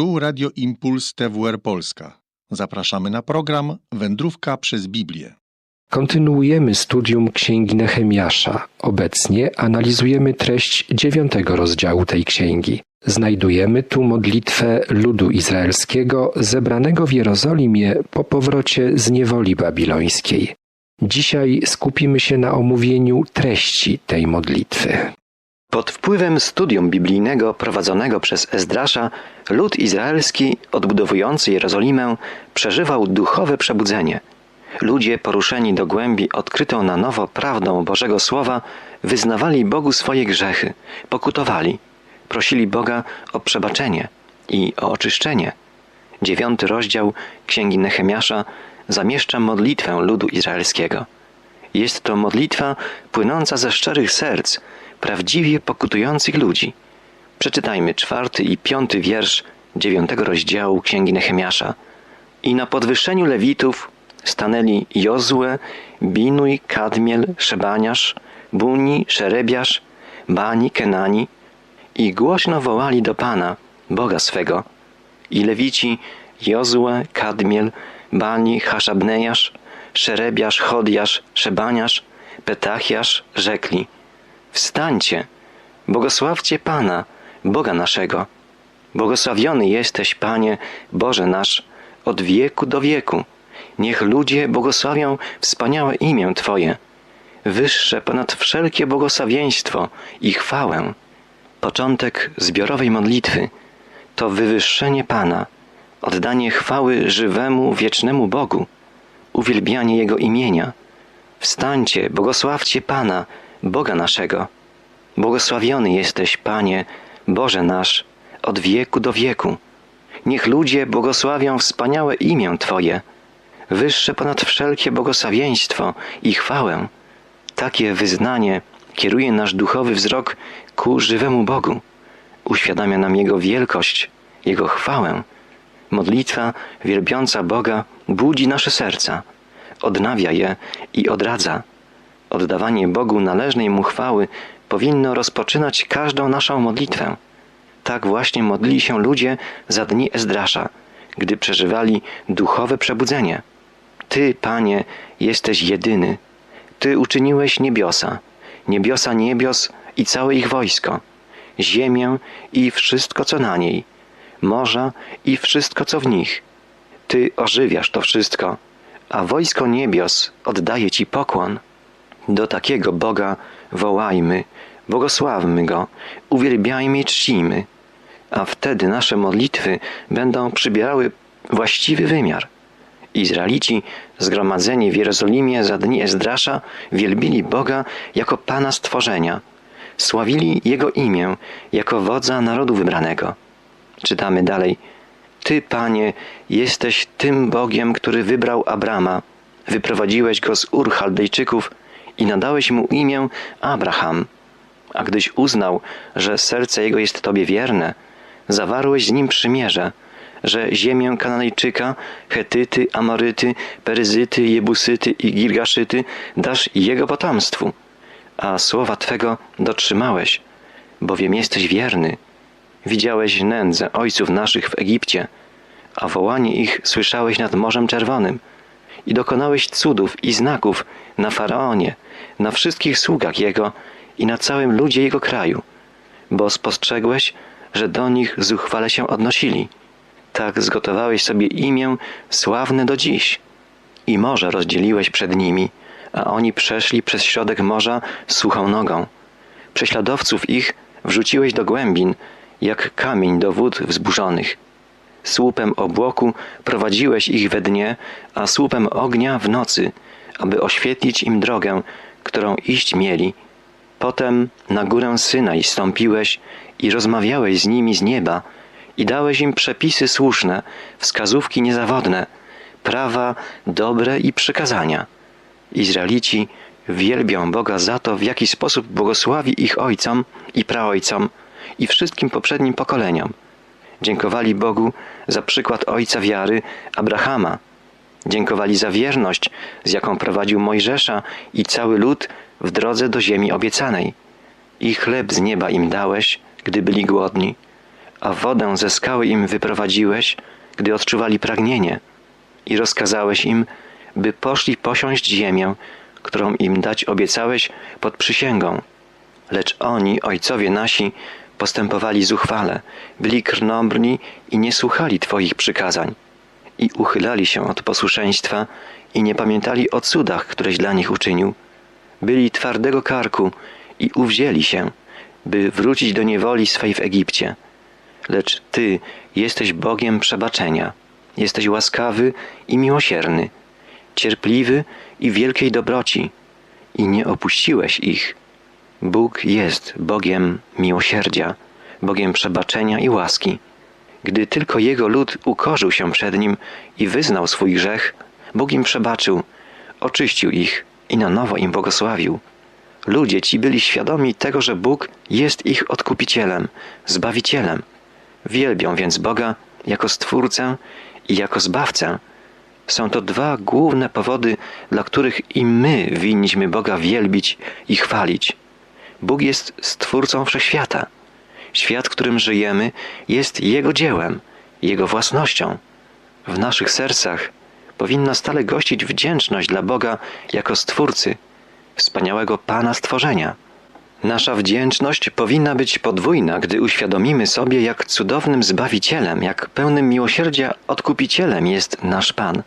Tu Radio Impuls TWR Polska. Zapraszamy na program Wędrówka przez Biblię. Kontynuujemy studium Księgi Nehemiasza. Obecnie analizujemy treść dziewiątego rozdziału tej księgi. Znajdujemy tu modlitwę ludu izraelskiego zebranego w Jerozolimie po powrocie z niewoli babilońskiej. Dzisiaj skupimy się na omówieniu treści tej modlitwy. Pod wpływem studium biblijnego prowadzonego przez Ezdrasza, lud izraelski odbudowujący Jerozolimę przeżywał duchowe przebudzenie. Ludzie poruszeni do głębi odkrytą na nowo prawdą Bożego Słowa wyznawali Bogu swoje grzechy, pokutowali, prosili Boga o przebaczenie i o oczyszczenie. Dziewiąty rozdział Księgi Nehemiasza zamieszcza modlitwę ludu izraelskiego. Jest to modlitwa płynąca ze szczerych serc, prawdziwie pokutujących ludzi. Przeczytajmy czwarty i piąty wiersz dziewiątego rozdziału Księgi Nehemiasza. I na podwyższeniu Lewitów stanęli Jozue, Binuj, Kadmiel, Szebaniasz, Buni, Szerebiasz, Bani, Kenani i głośno wołali do Pana, Boga swego. I Lewici Jozue, Kadmiel, Bani, Haszabnejasz, Szerebiasz, Chodiasz, Szebaniasz, Petachiasz rzekli – Wstańcie, błogosławcie Pana, Boga naszego. Błogosławiony jesteś, Panie, Boże nasz, od wieku do wieku. Niech ludzie błogosławią wspaniałe imię Twoje, wyższe ponad wszelkie błogosławieństwo i chwałę. Początek zbiorowej modlitwy to wywyższenie Pana, oddanie chwały żywemu, wiecznemu Bogu, uwielbianie Jego imienia. Wstańcie, błogosławcie Pana, Boga naszego. Błogosławiony jesteś, Panie, Boże nasz, od wieku do wieku. Niech ludzie błogosławią wspaniałe imię Twoje, wyższe ponad wszelkie błogosławieństwo i chwałę. Takie wyznanie kieruje nasz duchowy wzrok ku żywemu Bogu, uświadamia nam Jego wielkość, Jego chwałę. Modlitwa wielbiąca Boga budzi nasze serca, odnawia je i odradza. Oddawanie Bogu należnej mu chwały powinno rozpoczynać każdą naszą modlitwę. Tak właśnie modlili się ludzie za dni Ezdrasza, gdy przeżywali duchowe przebudzenie. Ty, Panie, jesteś jedyny. Ty uczyniłeś niebiosa, niebiosa niebios i całe ich wojsko, ziemię i wszystko, co na niej, morza i wszystko, co w nich. Ty ożywiasz to wszystko, a wojsko niebios oddaje Ci pokłon. Do takiego Boga wołajmy, błogosławmy Go, uwielbiajmy i czcimy, a wtedy nasze modlitwy będą przybierały właściwy wymiar. Izraelici zgromadzeni w Jerozolimie za dni Ezdrasza wielbili Boga jako Pana stworzenia, sławili Jego imię jako wodza narodu wybranego. Czytamy dalej. Ty, Panie, jesteś tym Bogiem, który wybrał Abrama, wyprowadziłeś go z Ur Chaldejczyków i nadałeś mu imię Abraham. A gdyś uznał, że serce jego jest Tobie wierne, zawarłeś z nim przymierze, że ziemię Kananejczyka, Hetyty, Amoryty, Peryzyty, Jebusyty i Girgaszyty dasz jego potomstwu, a słowa Twego dotrzymałeś, bowiem jesteś wierny. Widziałeś nędzę ojców naszych w Egipcie, a wołanie ich słyszałeś nad Morzem Czerwonym i dokonałeś cudów i znaków na Faraonie, na wszystkich sługach Jego i na całym ludzie Jego kraju, bo spostrzegłeś, że do nich zuchwale się odnosili. Tak zgotowałeś sobie imię sławne do dziś. I morze rozdzieliłeś przed nimi, a oni przeszli przez środek morza suchą nogą. Prześladowców ich wrzuciłeś do głębin, jak kamień do wód wzburzonych. Słupem obłoku prowadziłeś ich we dnie, a słupem ognia w nocy, aby oświetlić im drogę, którą iść mieli. Potem na górę Synaj stąpiłeś i rozmawiałeś z nimi z nieba i dałeś im przepisy słuszne, wskazówki niezawodne, prawa dobre i przykazania. Izraelici wielbią Boga za to, w jaki sposób błogosławi ich ojcom i praojcom i wszystkim poprzednim pokoleniom. Dziękowali Bogu za przykład ojca wiary Abrahama. Dziękowali za wierność, z jaką prowadził Mojżesza i cały lud w drodze do ziemi obiecanej. I chleb z nieba im dałeś, gdy byli głodni, a wodę ze skały im wyprowadziłeś, gdy odczuwali pragnienie i rozkazałeś im, by poszli posiąść ziemię, którą im dać obiecałeś pod przysięgą. Lecz oni, ojcowie nasi, postępowali zuchwale, byli krnąbrni i nie słuchali Twoich przykazań i uchylali się od posłuszeństwa i nie pamiętali o cudach, któreś dla nich uczynił. Byli twardego karku i uwzięli się, by wrócić do niewoli swej w Egipcie. Lecz Ty jesteś Bogiem przebaczenia, jesteś łaskawy i miłosierny, cierpliwy i wielkiej dobroci i nie opuściłeś ich. Bóg jest Bogiem miłosierdzia, Bogiem przebaczenia i łaski. Gdy tylko Jego lud ukorzył się przed Nim i wyznał swój grzech, Bóg im przebaczył, oczyścił ich i na nowo im błogosławił. Ludzie ci byli świadomi tego, że Bóg jest ich odkupicielem, zbawicielem. Wielbią więc Boga jako Stwórcę i jako Zbawcę. Są to dwa główne powody, dla których i my winniśmy Boga wielbić i chwalić. Bóg jest Stwórcą Wszechświata. Świat, w którym żyjemy, jest Jego dziełem, Jego własnością. W naszych sercach powinna stale gościć wdzięczność dla Boga jako Stwórcy, wspaniałego Pana stworzenia. Nasza wdzięczność powinna być podwójna, gdy uświadomimy sobie, jak cudownym Zbawicielem, jak pełnym miłosierdzia Odkupicielem jest nasz Pan.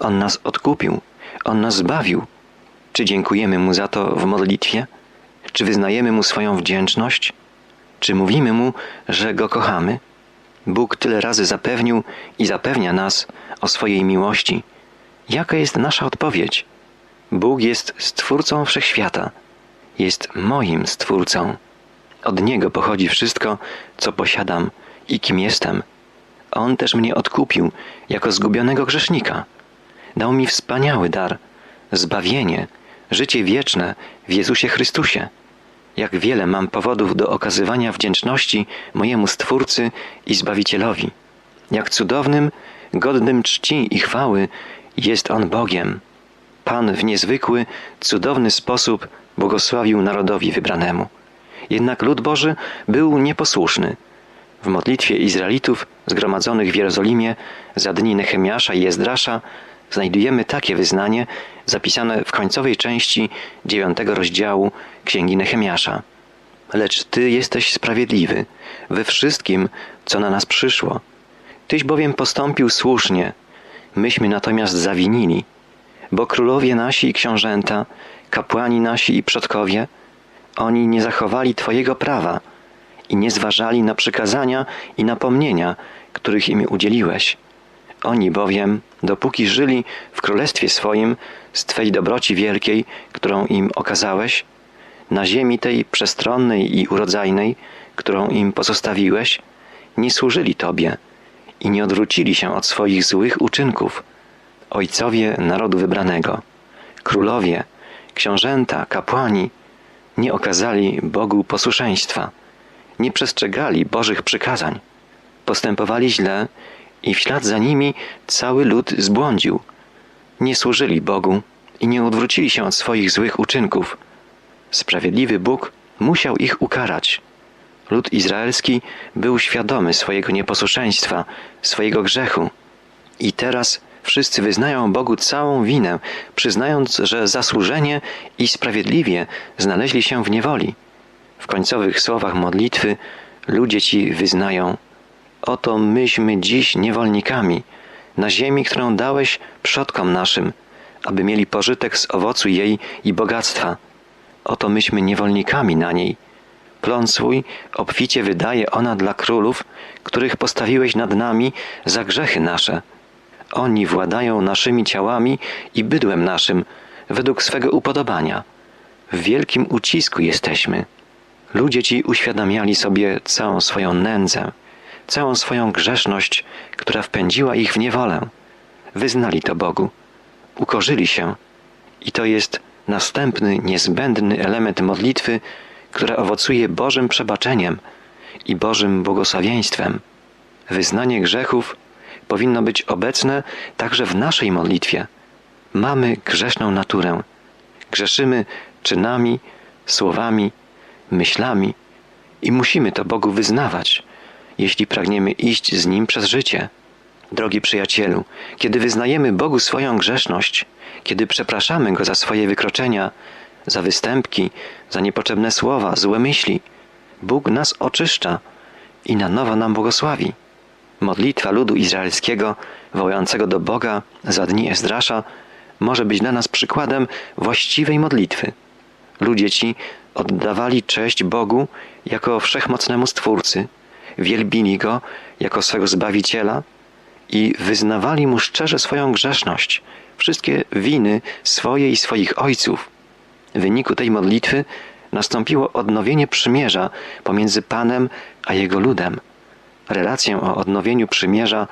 On nas odkupił, On nas zbawił. Czy dziękujemy Mu za to w modlitwie? Czy wyznajemy Mu swoją wdzięczność? Czy mówimy Mu, że Go kochamy? Bóg tyle razy zapewnił i zapewnia nas o swojej miłości. Jaka jest nasza odpowiedź? Bóg jest Stwórcą Wszechświata. Jest moim Stwórcą. Od Niego pochodzi wszystko, co posiadam i kim jestem. On też mnie odkupił jako zgubionego grzesznika. Dał mi wspaniały dar zbawienie, życie wieczne w Jezusie Chrystusie. Jak wiele mam powodów do okazywania wdzięczności mojemu Stwórcy i Zbawicielowi. Jak cudownym, godnym czci i chwały jest On Bogiem. Pan w niezwykły, cudowny sposób błogosławił narodowi wybranemu. Jednak lud Boży był nieposłuszny. W modlitwie Izraelitów zgromadzonych w Jerozolimie za dni Nehemiasza i Ezdrasza znajdujemy takie wyznanie zapisane w końcowej części dziewiątego rozdziału Księgi Nehemiasza. Lecz Ty jesteś sprawiedliwy we wszystkim, co na nas przyszło. Tyś bowiem postąpił słusznie, myśmy natomiast zawinili, bo królowie nasi i książęta, kapłani nasi i przodkowie, oni nie zachowali Twojego prawa i nie zważali na przykazania i napomnienia, których im udzieliłeś. Oni bowiem, dopóki żyli w królestwie swoim z Twej dobroci wielkiej, którą im okazałeś, na ziemi tej przestronnej i urodzajnej, którą im pozostawiłeś, nie służyli Tobie i nie odwrócili się od swoich złych uczynków. Ojcowie narodu wybranego, królowie, książęta, kapłani nie okazali Bogu posłuszeństwa, nie przestrzegali Bożych przykazań, postępowali źle i w ślad za nimi cały lud zbłądził. Nie służyli Bogu i nie odwrócili się od swoich złych uczynków. Sprawiedliwy Bóg musiał ich ukarać. Lud izraelski był świadomy swojego nieposłuszeństwa, swojego grzechu. I teraz wszyscy wyznają Bogu całą winę, przyznając, że zasłużenie i sprawiedliwie znaleźli się w niewoli. W końcowych słowach modlitwy ludzie ci wyznają: Oto myśmy dziś niewolnikami na ziemi, którą dałeś przodkom naszym, aby mieli pożytek z owocu jej i bogactwa. Oto myśmy niewolnikami na niej. Plon swój obficie wydaje ona dla królów, których postawiłeś nad nami za grzechy nasze. Oni władają naszymi ciałami i bydłem naszym według swego upodobania. W wielkim ucisku jesteśmy. Ludzie ci uświadamiali sobie całą swoją nędzę, całą swoją grzeszność, która wpędziła ich w niewolę. Wyznali to Bogu, ukorzyli się i to jest następny niezbędny element modlitwy, która owocuje Bożym przebaczeniem i Bożym błogosławieństwem. Wyznanie grzechów powinno być obecne także w naszej modlitwie. Mamy grzeszną naturę. Grzeszymy czynami, słowami, myślami i musimy to Bogu wyznawać jeśli pragniemy iść z Nim przez życie. Drogi przyjacielu, kiedy wyznajemy Bogu swoją grzeszność, kiedy przepraszamy Go za swoje wykroczenia, za występki, za niepotrzebne słowa, złe myśli, Bóg nas oczyszcza i na nowo nam błogosławi. Modlitwa ludu izraelskiego wołającego do Boga za dni Ezdrasza może być dla nas przykładem właściwej modlitwy. Ludzie ci oddawali cześć Bogu jako wszechmocnemu Stwórcy, wielbili Go jako swego Zbawiciela i wyznawali Mu szczerze swoją grzeszność, wszystkie winy swoje i swoich ojców. W wyniku tej modlitwy nastąpiło odnowienie przymierza pomiędzy Panem a Jego ludem. Relację o odnowieniu przymierza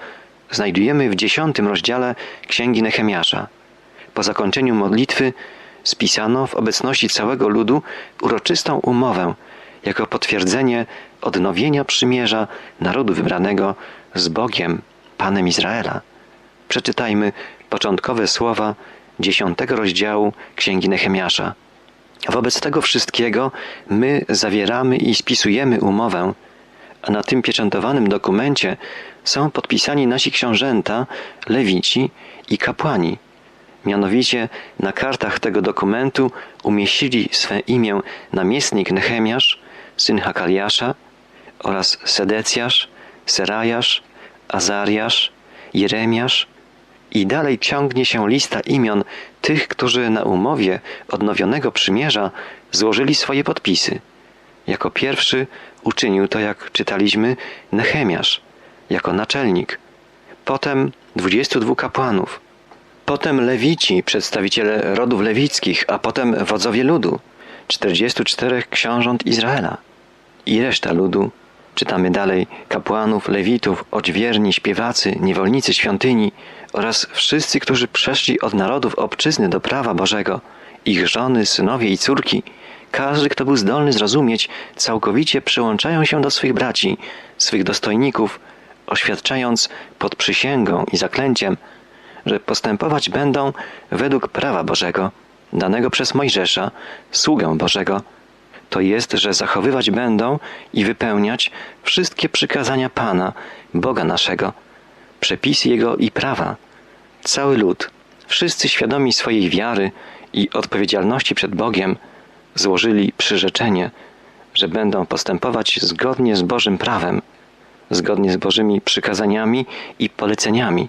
znajdujemy w dziesiątym rozdziale Księgi Nehemiasza. Po zakończeniu modlitwy spisano w obecności całego ludu uroczystą umowę jako potwierdzenie odnowienia przymierza narodu wybranego z Bogiem, Panem Izraela. Przeczytajmy początkowe słowa dziesiątego rozdziału Księgi Nehemiasza. Wobec tego wszystkiego my zawieramy i spisujemy umowę, a na tym pieczętowanym dokumencie są podpisani nasi książęta, lewici i kapłani. Mianowicie na kartach tego dokumentu umieścili swe imię namiestnik Nehemiasz, syn Hakaliasza oraz Sedecjasz, Serajasz, Azariasz, Jeremiasz i dalej ciągnie się lista imion tych, którzy na umowie odnowionego przymierza złożyli swoje podpisy. Jako pierwszy uczynił to, jak czytaliśmy, Nehemiasz, jako naczelnik. Potem dwudziestu dwóch kapłanów. Potem lewici, przedstawiciele rodów lewickich, a potem wodzowie ludu, 44 książąt Izraela i reszta ludu. Czytamy dalej kapłanów, lewitów, odźwierni, śpiewacy, niewolnicy świątyni oraz wszyscy, którzy przeszli od narodów obczyzny do prawa Bożego, ich żony, synowie i córki. Każdy, kto był zdolny zrozumieć, całkowicie przyłączają się do swych braci, swych dostojników, oświadczając pod przysięgą i zaklęciem, że postępować będą według prawa Bożego, danego przez Mojżesza, sługę Bożego, to jest, że zachowywać będą i wypełniać wszystkie przykazania Pana, Boga naszego, przepisy Jego i prawa. Cały lud, wszyscy świadomi swojej wiary i odpowiedzialności przed Bogiem, złożyli przyrzeczenie, że będą postępować zgodnie z Bożym prawem, zgodnie z Bożymi przykazaniami i poleceniami.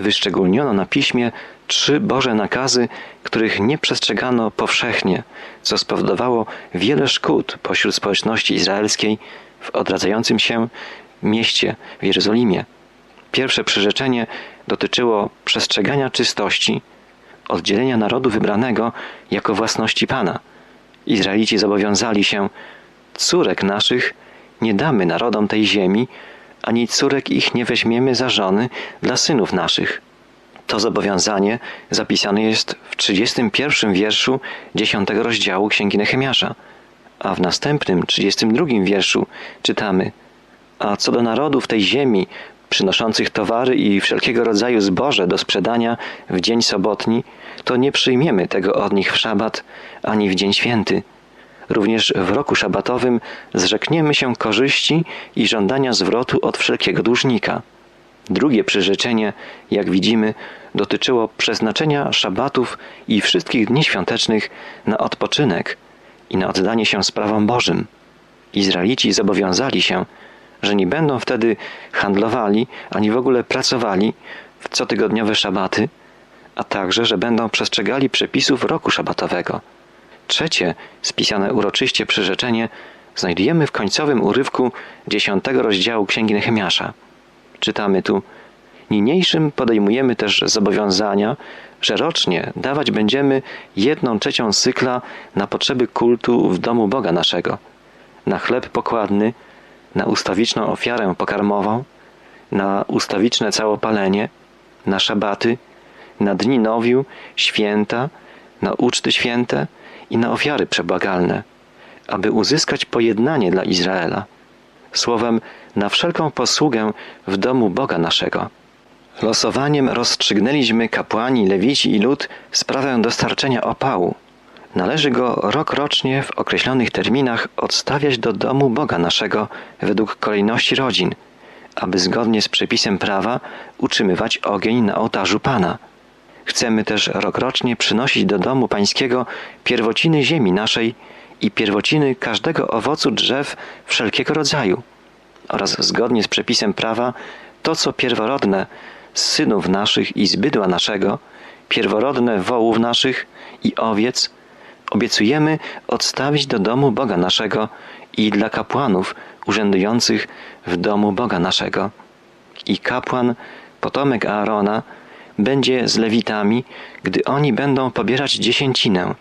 Wyszczególniono na piśmie trzy Boże nakazy, których nie przestrzegano powszechnie, co spowodowało wiele szkód pośród społeczności izraelskiej w odradzającym się mieście w Jerozolimie. Pierwsze przyrzeczenie dotyczyło przestrzegania czystości, oddzielenia narodu wybranego jako własności Pana. Izraelici zobowiązali się, córek naszych nie damy narodom tej ziemi, ani córek ich nie weźmiemy za żony dla synów naszych. To zobowiązanie zapisane jest w 31 wierszu 10 rozdziału Księgi Nehemiasza, a w następnym 32 wierszu czytamy A co do narodów tej ziemi, przynoszących towary i wszelkiego rodzaju zboże do sprzedania w dzień sobotni, to nie przyjmiemy tego od nich w szabat ani w dzień święty. Również w roku szabatowym zrzekniemy się korzyści i żądania zwrotu od wszelkiego dłużnika. Drugie przyrzeczenie, jak widzimy, dotyczyło przeznaczenia szabatów i wszystkich dni świątecznych na odpoczynek i na oddanie się sprawom Bożym. Izraelici zobowiązali się, że nie będą wtedy handlowali ani w ogóle pracowali w cotygodniowe szabaty, a także, że będą przestrzegali przepisów roku szabatowego. Trzecie, spisane uroczyście przyrzeczenie, znajdujemy w końcowym urywku dziesiątego rozdziału Księgi Nehemiasza. Czytamy tu Niniejszym podejmujemy też zobowiązania, że rocznie dawać będziemy jedną trzecią cykla na potrzeby kultu w domu Boga naszego, na chleb pokładny, na ustawiczną ofiarę pokarmową, na ustawiczne całopalenie, na szabaty, na dni nowiu, święta, na uczty święte i na ofiary przebłagalne, aby uzyskać pojednanie dla Izraela. Słowem, na wszelką posługę w domu Boga naszego. Losowaniem rozstrzygnęliśmy kapłani, lewici i lud sprawę dostarczenia opału, Należy go rokrocznie w określonych terminach odstawiać do domu Boga naszego według kolejności rodzin, aby zgodnie z przepisem prawa utrzymywać ogień na ołtarzu Pana. Chcemy też rokrocznie przynosić do domu Pańskiego pierwociny ziemi naszej i pierwociny każdego owocu drzew wszelkiego rodzaju oraz zgodnie z przepisem prawa to, co pierworodne z synów naszych i z bydła naszego, pierworodne wołów naszych i owiec, obiecujemy odstawić do domu Boga naszego i dla kapłanów urzędujących w domu Boga naszego. I kapłan, potomek Aarona, będzie z Lewitami, gdy oni będą pobierać dziesięcinę,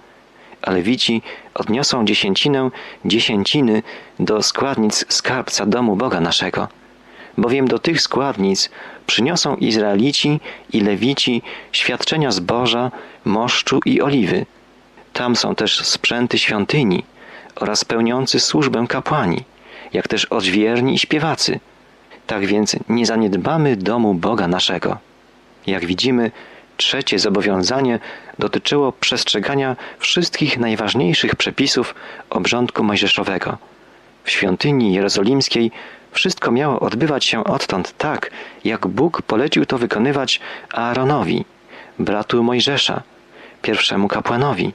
a Lewici odniosą dziesięcinę dziesięciny do składnic skarbca domu Boga naszego. Bowiem do tych składnic przyniosą Izraelici i Lewici świadczenia zboża, moszczu i oliwy. Tam są też sprzęty świątyni oraz pełniący służbę kapłani, jak też odźwierni i śpiewacy. Tak więc nie zaniedbamy domu Boga naszego. Jak widzimy, trzecie zobowiązanie dotyczyło przestrzegania wszystkich najważniejszych przepisów obrządku mojżeszowego. W świątyni jerozolimskiej wszystko miało odbywać się odtąd tak, jak Bóg polecił to wykonywać Aaronowi, bratu Mojżesza, pierwszemu kapłanowi.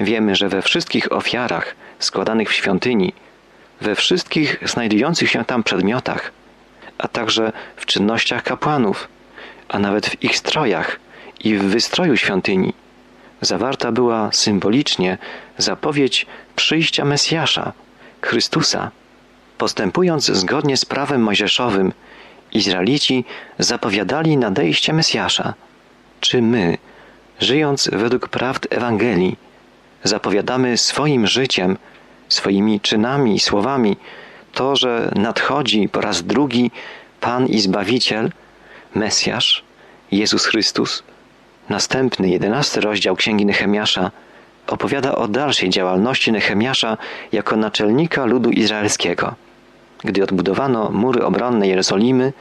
Wiemy, że we wszystkich ofiarach składanych w świątyni, we wszystkich znajdujących się tam przedmiotach, a także w czynnościach kapłanów, a nawet w ich strojach i w wystroju świątyni, zawarta była symbolicznie zapowiedź przyjścia Mesjasza, Chrystusa. Postępując zgodnie z prawem mojżeszowym, Izraelici zapowiadali nadejście Mesjasza. Czy my, żyjąc według prawd Ewangelii, zapowiadamy swoim życiem, swoimi czynami i słowami to, że nadchodzi po raz drugi Pan i Zbawiciel, Mesjasz, Jezus Chrystus? Następny, jedenasty rozdział Księgi Nehemiasza opowiada o dalszej działalności Nehemiasza jako naczelnika ludu izraelskiego. Gdy odbudowano mury obronne Jerozolimy,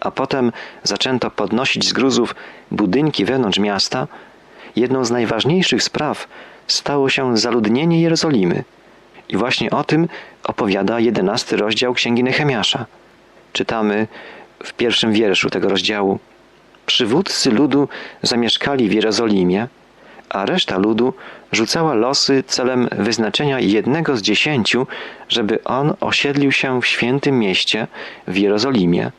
a potem zaczęto podnosić z gruzów budynki wewnątrz miasta, jedną z najważniejszych spraw stało się zaludnienie Jerozolimy. I właśnie o tym opowiada jedenasty rozdział Księgi Nehemiasza. Czytamy w pierwszym wierszu tego rozdziału. Przywódcy ludu zamieszkali w Jerozolimie, a reszta ludu rzucała losy celem wyznaczenia jednego z dziesięciu, żeby on osiedlił się w świętym mieście w Jerozolimie,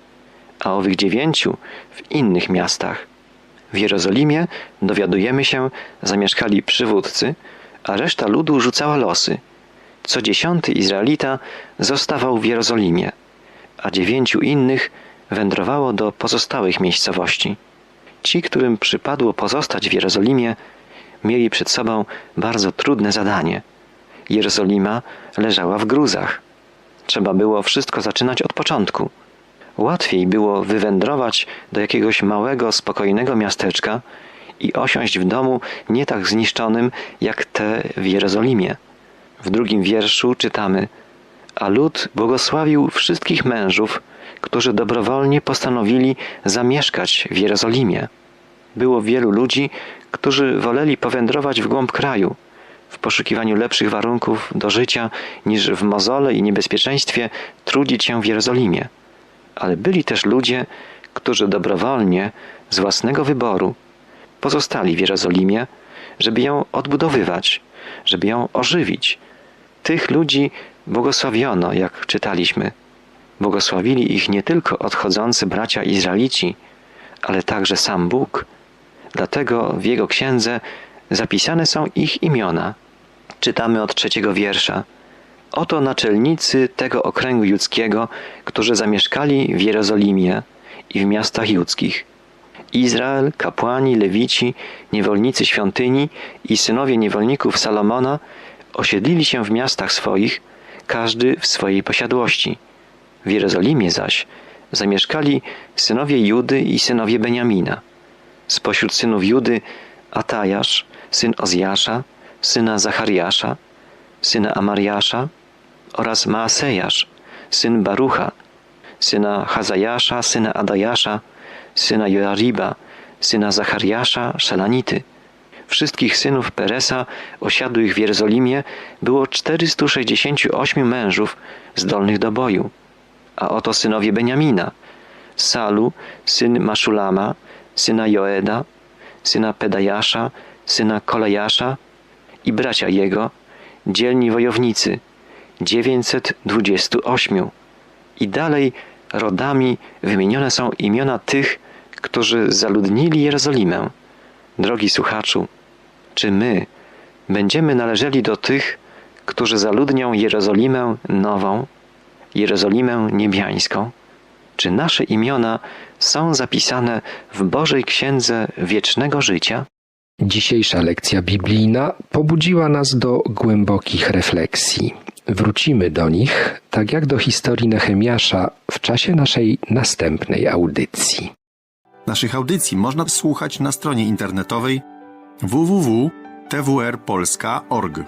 a owych dziewięciu w innych miastach. W Jerozolimie, dowiadujemy się, zamieszkali przywódcy, a reszta ludu rzucała losy. Co dziesiąty Izraelita zostawał w Jerozolimie, a dziewięciu innych wędrowało do pozostałych miejscowości. Ci, którym przypadło pozostać w Jerozolimie, mieli przed sobą bardzo trudne zadanie. Jerozolima leżała w gruzach. Trzeba było wszystko zaczynać od początku. Łatwiej było wywędrować do jakiegoś małego, spokojnego miasteczka i osiąść w domu nie tak zniszczonym jak te w Jerozolimie. W drugim wierszu czytamy: A lud błogosławił wszystkich mężów, którzy dobrowolnie postanowili zamieszkać w Jerozolimie. Było wielu ludzi, którzy woleli powędrować w głąb kraju, w poszukiwaniu lepszych warunków do życia, niż w mozole i niebezpieczeństwie trudzić się w Jerozolimie. Ale byli też ludzie, którzy dobrowolnie, z własnego wyboru, pozostali w Jerozolimie, żeby ją odbudowywać, żeby ją ożywić. Tych ludzi błogosławiono, jak czytaliśmy. Błogosławili ich nie tylko odchodzący bracia Izraelici, ale także sam Bóg. Dlatego w jego księdze zapisane są ich imiona. Czytamy od trzeciego wiersza. Oto naczelnicy tego okręgu judzkiego, którzy zamieszkali w Jerozolimie i w miastach judzkich. Izrael, kapłani, lewici, niewolnicy świątyni i synowie niewolników Salomona osiedlili się w miastach swoich, każdy w swojej posiadłości. W Jerozolimie zaś zamieszkali synowie Judy i synowie Beniamina. Spośród synów Judy Atajasz, syn Ozjasza, syna Zachariasza, syna Amariasza oraz Maasejasz, syn Barucha, syna Hazajasza, syna Adajasza, syna Joariba, syna Zachariasza, Szelanity. wszystkich synów Peresa osiadłych w Jerozolimie było 468 mężów zdolnych do boju. A oto synowie Beniamina: Salu, syn Maszulama, syna Joeda, syna Pedajasza, syna Kolejasza i bracia jego, dzielni wojownicy, 928. I dalej rodami wymienione są imiona tych, którzy zaludnili Jerozolimę. Drogi słuchaczu, czy my będziemy należeli do tych, którzy zaludnią Jerozolimę nową, Jerozolimę niebiańską? Czy nasze imiona są zapisane w Bożej Księdze Wiecznego Życia? Dzisiejsza lekcja biblijna pobudziła nas do głębokich refleksji. Wrócimy do nich, tak jak do historii Nehemiasza, w czasie naszej następnej audycji. Naszych audycji można słuchać na stronie internetowej www.twrpolska.org.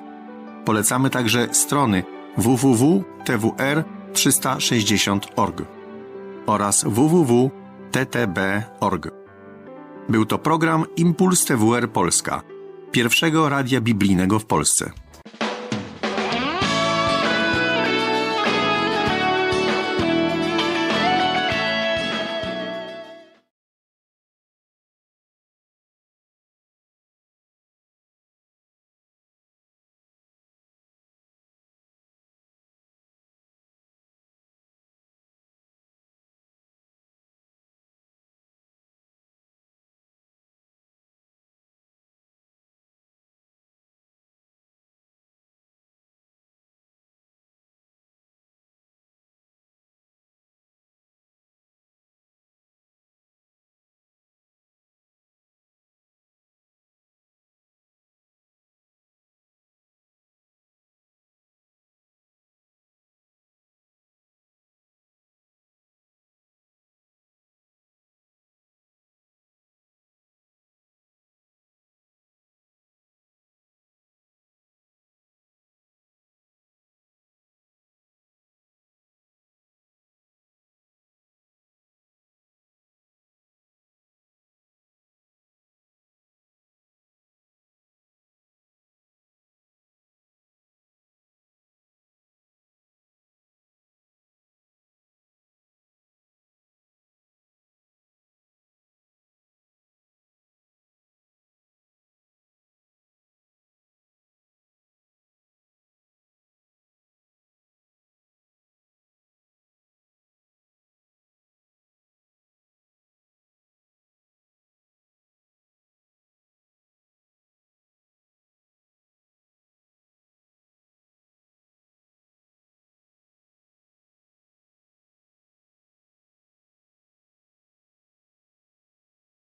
Polecamy także strony www.twr360.org oraz www.ttb.org. Był to program Impuls TWR Polska, pierwszego radia biblijnego w Polsce.